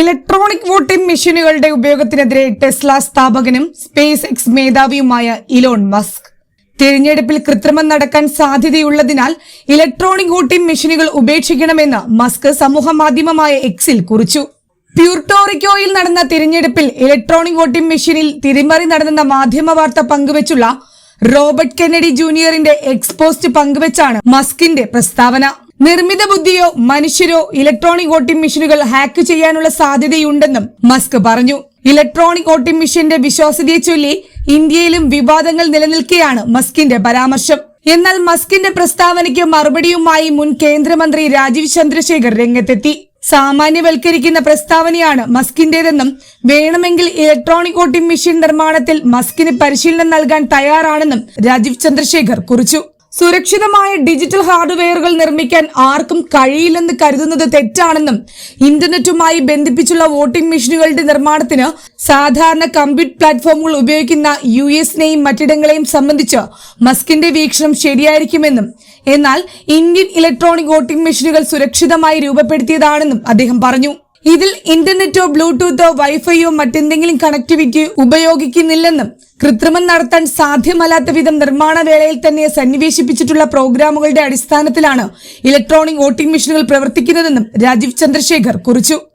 Electronic voting മെഷീനുകളുടെ ഉപയോഗത്തിനെതിരെ Tesla സ്ഥാപകനും സ്പേസ് എക്സ് മേധാവിയുമായ ഇലോൺ മസ്ക്. തിരഞ്ഞെടുപ്പിൽ കൃത്രിമം നടക്കാൻ സാധ്യതയുള്ളതിനാൽ ഇലക്ട്രോണിക് വോട്ടിംഗ് മെഷീനുകൾ ഉപേക്ഷിക്കണമെന്ന് മസ്ക് സമൂഹമാധ്യമമായ എക്സിൽ കുറിച്ചു. പ്യൂർട്ടോറിക്കോയിൽ നടന്ന തിരഞ്ഞെടുപ്പിൽ ഇലക്ട്രോണിക് വോട്ടിംഗ് മെഷീനിൽ തിരിമറി നടന്നെന്ന മാധ്യമ വാർത്ത പങ്കുവച്ചുള്ള റോബർട്ട് കെന്നഡി ജൂനിയറിന്റെ എക്സ്പോസ്റ്റ് പങ്കുവച്ചാണ് മസ്കിന്റെ പ്രസ്താവന. നിർമ്മിത ബുദ്ധിയോ മനുഷ്യരോ ഇലക്ട്രോണിക് വോട്ടിംഗ് മെഷീനുകൾ ഹാക്ക് ചെയ്യാനുള്ള സാധ്യതയുണ്ടെന്നും മസ്ക് പറഞ്ഞു. ഇലക്ട്രോണിക് വോട്ടിംഗ് മെഷീന്റെ വിശ്വാസ്യതയെ ചൊല്ലി ഇന്ത്യയിലും വിവാദങ്ങൾ നിലനിൽക്കെയാണ് മസ്കിന്റെ പരാമർശം. എന്നാൽ മസ്കിന്റെ പ്രസ്താവനയ്ക്ക് മറുപടിയുമായി മുൻ കേന്ദ്രമന്ത്രി രാജീവ് ചന്ദ്രശേഖർ രംഗത്തെത്തി. സാമാന്യവൽക്കരിക്കുന്ന പ്രസ്താവനയാണ് മസ്കിന്റേതെന്നും വേണമെങ്കിൽ ഇലക്ട്രോണിക് വോട്ടിംഗ് മെഷീൻ നിർമ്മാണത്തിൽ മസ്കിന് പരിശീലനം നൽകാൻ തയ്യാറാണെന്നും രാജീവ് ചന്ദ്രശേഖർ കുറിച്ചു. സുരക്ഷിതമായ ഡിജിറ്റൽ ഹാർഡ്വെയറുകൾ നിർമ്മിക്കാൻ ആർക്കും കഴിയില്ലെന്ന് കരുതുന്നത് തെറ്റാണെന്നും ഇന്റർനെറ്റുമായി ബന്ധിപ്പിച്ചുള്ള വോട്ടിംഗ് മെഷീനുകളുടെ നിർമ്മാണത്തിന് സാധാരണ കമ്പ്യൂട്ടർ പ്ലാറ്റ്ഫോമുകൾ ഉപയോഗിക്കുന്ന യു എസിനെയും മറ്റിടങ്ങളെയും സംബന്ധിച്ച് മസ്കിന്റെ വീക്ഷണം ശരിയായിരിക്കുമെന്നും എന്നാൽ ഇന്ത്യൻ ഇലക്ട്രോണിക് വോട്ടിംഗ് മെഷീനുകൾ സുരക്ഷിതമായി രൂപപ്പെടുത്തിയതാണെന്നും അദ്ദേഹം പറഞ്ഞു. ഇതിൽ ഇന്റർനെറ്റോ ബ്ലൂടൂത്തോ വൈഫൈയോ മറ്റെന്തെങ്കിലും കണക്ടിവിറ്റി ഉപയോഗിക്കുന്നില്ലെന്നും കൃത്രിമം നടത്താൻ സാധ്യമല്ലാത്ത വിധം നിർമ്മാണ വേളയിൽ തന്നെ സന്നിവേശിപ്പിച്ചിട്ടുള്ള പ്രോഗ്രാമുകളുടെ അടിസ്ഥാനത്തിലാണ് ഇലക്ട്രോണിക് വോട്ടിംഗ് മെഷീനുകൾ പ്രവർത്തിക്കുന്നതെന്നും രാജീവ് ചന്ദ്രശേഖർ കുറിച്ചു.